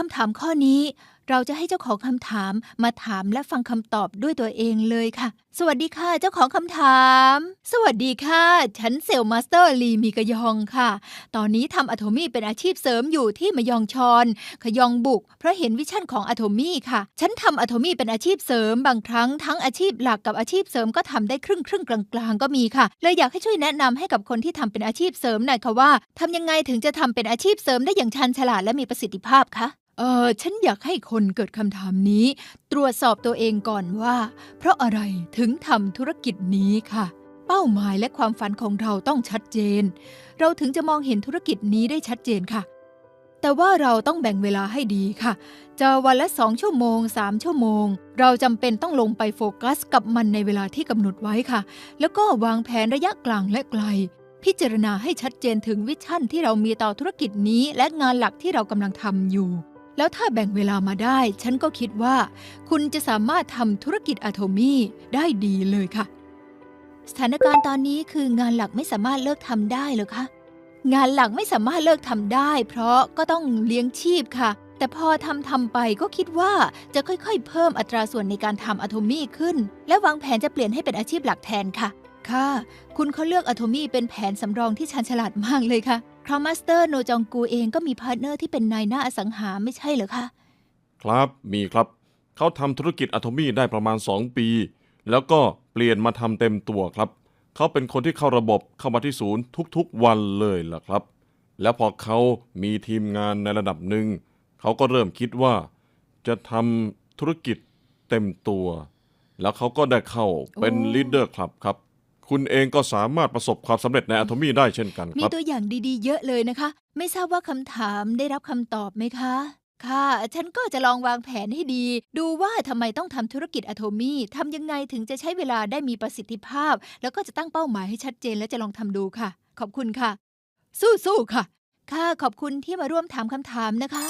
คำถามข้อนี้ เราจะให้เจ้าของคำถามมาถามและฟังคำตอบด้วยตัวเองเลยค่ะ สวัสดีค่ะ เจ้าของคำถาม สวัสดีค่ะ ฉันเซลล์มาสเตอร์ลีมีกะยองค่ะ ตอนนี้ทำอะโทมี่เป็นอาชีพเสริมอยู่ที่มยองชอนขยองบุก เพราะเห็นวิชั่นของอะโทมี่ค่ะ ฉันทำอะโทมี่เป็นอาชีพเสริมบางครั้งทั้งอาชีพหลักกับอาชีพเสริมก็ทำได้ครึ่งครึ่งกลางๆ ก็มีค่ะ เลยอยากให้ช่วยแนะนำให้กับคนที่ทำเป็นอาชีพเสริมหน่อยค่ะว่าทำยังไงถึงจะทำเป็นอาชีพเสริมได้อย่างชันฉลาดและมีประสิทธิภาพคะ เออฉันอยากให้คนเกิดคำถามนี้ ตรวจสอบตัวเองก่อนว่า เพราะอะไรถึงทำธุรกิจนี้ค่ะ เป้าหมายและความฝันของเราต้องชัดเจน เราถึงจะมองเห็นธุรกิจนี้ได้ชัดเจนค่ะ แต่ว่าเราต้องแบ่งเวลาให้ดีค่ะ จะวันละสองชั่วโมงสามชั่วโมง เราจำเป็นต้องลงไปโฟกัสกับมันในเวลาที่กำหนดไว้ค่ะ แล้วก็วางแผนระยะกลางและไกลพิจารณาให้ชัดเจนถึงวิชั่นที่เรามีต่อธุรกิจนี้ และงานหลักที่เรากำลังทำอยู่ แล้วถ้าแบ่งเวลามาได้ ฉันก็คิดว่า คุณจะสามารถทำธุรกิจอะโทมี่ได้ดีเลยค่ะ สถานการณ์ตอนนี้คืองานหลักไม่สามารถเลิกทำได้หรอคะ งานหลักไม่สามารถเลิกทำได้ เพราะก็ต้องเลี้ยงชีพค่ะ แต่พอทำทำไปก็คิดว่าจะค่อยๆ เพิ่มอัตราส่วนในการทำอะโทมี่ขึ้น และวางแผนจะเปลี่ยนให้เป็นอาชีพหลักแทนค่ะ ค่ะ คุณเขาเลือกอะโทมี่เป็นแผนสำรองที่ชันฉลาดมากเลยค่ะ ราวมาสเตอร์โนจองกูเองก็มีพาร์ทเนอร์ที่เป็นนายหน้าอสังหาไม่ใช่เหรอคะ ครับมีครับ เขาทำธุรกิจอะโทมี่ได้ประมาณ 2 ปี แล้วก็เปลี่ยนมาทำเต็มตัวครับ เขาเป็นคนที่เข้าระบบเข้ามาที่ศูนย์ทุกๆวันเลยล่ะครับ แล้วพอเขามีทีมงานในระดับหนึ่ง เขาก็เริ่มคิดว่า จะทำธุรกิจเต็มตัว แล้วเขาก็ได้เข้าเป็นโอ้ลีดเดอร์คลับครับ คุณเองก็สามารถประสบความสำเร็จในอะโทมี่ได้เช่นกันคมีรับ ตัวอย่างดีๆ เยอะเลยนะคะ ไม่ทราบว่าคำถามได้รับคำตอบไหมคะ ค่ะ ฉันก็จะลองวางแผนให้ดี ดูว่าทำไมต้องทำธุรกิจอะโทมี่ทำยังไงถึงจะใช้เวลาได้มีประสิทธิภาพ แล้วก็จะตั้งเป้าหมายให้ชัดเจนและจะลองทำดูค่ะ ขอบคุณค่ะ สู้ๆค่ะ ค่ะ ขอบคุณที่มาร่วมถามคำถามนะคะ